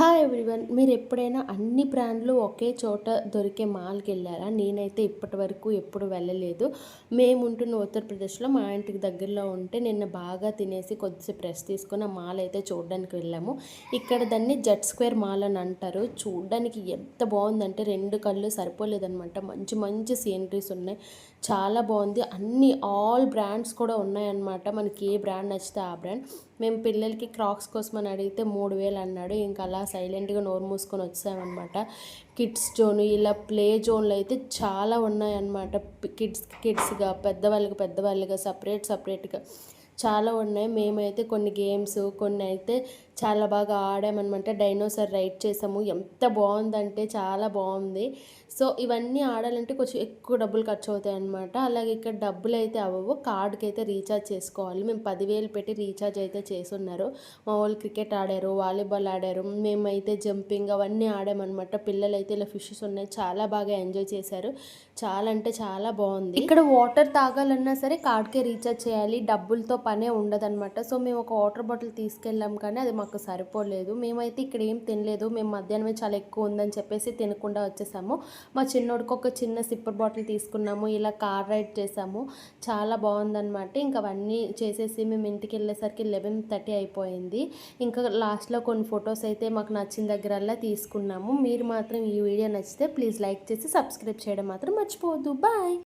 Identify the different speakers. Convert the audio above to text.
Speaker 1: Hi everyone మీరు ఎప్పుడైనా అన్ని బ్రాండ్లు ఒకే చోట దొరికే మాల్కి వెళ్ళారా? నేనైతే ఇప్పటి వరకు ఎప్పుడు వెళ్ళలేదు. మేము ఉంటున్న ఉత్తరప్రదేశ్లో మా ఇంటికి దగ్గరలో ఉంటే నిన్న బాగా తినేసి కొద్దిసేపు రెస్ట్ తీసుకుని ఆ మాల్ అయితే చూడడానికి వెళ్ళాము. ఇక్కడ దాన్ని జెట్ స్క్వేర్ మాల్ అని అంటారు. చూడడానికి ఎంత బాగుందంటే రెండు కళ్ళు సరిపోలేదనమాట మంచి మంచి సీనరీస్ ఉన్నాయి. చాలా బాగుంది. అన్ని ఆల్ బ్రాండ్స్ కూడా ఉన్నాయన్నమాట. మనకి ఏ బ్రాండ్ నచ్చితే ఆ బ్రాండ్ మేము పిల్లలకి క్రాక్స్ కోసం అని అడిగితే మూడు వేలు అన్నాడు. ఇంకా అలా సైలెంట్గా నోరు మూసుకొని వచ్చామన్నమాట. కిడ్స్ జోన్ ఇలా ప్లే జోన్లు అయితే చాలా ఉన్నాయన్నమాట. కిడ్స్ కిడ్స్గా పెద్దవాళ్ళకి పెద్దవాళ్ళుగా సపరేట్ సపరేట్గా. చాలా ఉన్నాయి. మేమైతే కొన్ని గేమ్స్ కొన్ని అయితే చాలా బాగా ఆడామన్నమాట. డైనోసార్ రైడ్ చేసాము. ఎంత బాగుందంటే చాలా బాగుంది. సో ఇవన్నీ ఆడాలంటే కొంచెం ఎక్కువ డబ్బులు ఖర్చు అవుతాయి అనమాట అలాగే ఇక్కడ డబ్బులు అయితే అవ్వవు. కార్డుకి అయితే రీఛార్జ్ చేసుకోవాలి. మేము పదివేలు పెట్టి రీఛార్జ్ అయితే చేసున్నారు మా వాళ్ళు క్రికెట్ ఆడారు వాలీబాల్ ఆడారు. మేమైతే జంపింగ్ అవన్నీ ఆడామన్నమాట. పిల్లలు అయితే ఇలా ఫిషెస్ ఉన్నాయి. చాలా బాగా ఎంజాయ్ చేశారు. చాలా అంటే చాలా బాగుంది. ఇక్కడ వాటర్ తాగాలన్నా సరే కార్డ్కే రీఛార్జ్ చేయాలి. డబ్బులతో పనే ఉండదన్నమాట. సో మేము ఒక వాటర్ బాటిల్ తీసుకెళ్ళాం కానీ అది మాకు సరిపోలేదు. మేమైతే ఇక్కడ ఏం తినలేదు. మేము మధ్యాహ్నమే చాలా ఎక్కువ ఉందని చెప్పేసి తినకుండా వచ్చేసాము. మా చిన్నోడికి ఒక చిన్న సిప్పర్ బాటిల్ తీసుకున్నాము. ఇలా కార్ రైడ్ చేసాము. చాలా బాగుందనమాట ఇంకా అవన్నీ చేసేసి మేము ఇంటికి వెళ్ళేసరికి లెవెన్ థర్టీ అయిపోయింది. ఇంకా లాస్ట్లో కొన్ని ఫొటోస్ అయితే మాకు నచ్చిన దగ్గరల్లా తీసుకున్నాము. మీరు మాత్రం ఈ వీడియో నచ్చితే ప్లీజ్ లైక్ చేసి సబ్స్క్రైబ్ చేయడం మాత్రం మర్చిపోవద్దు. బాయ్!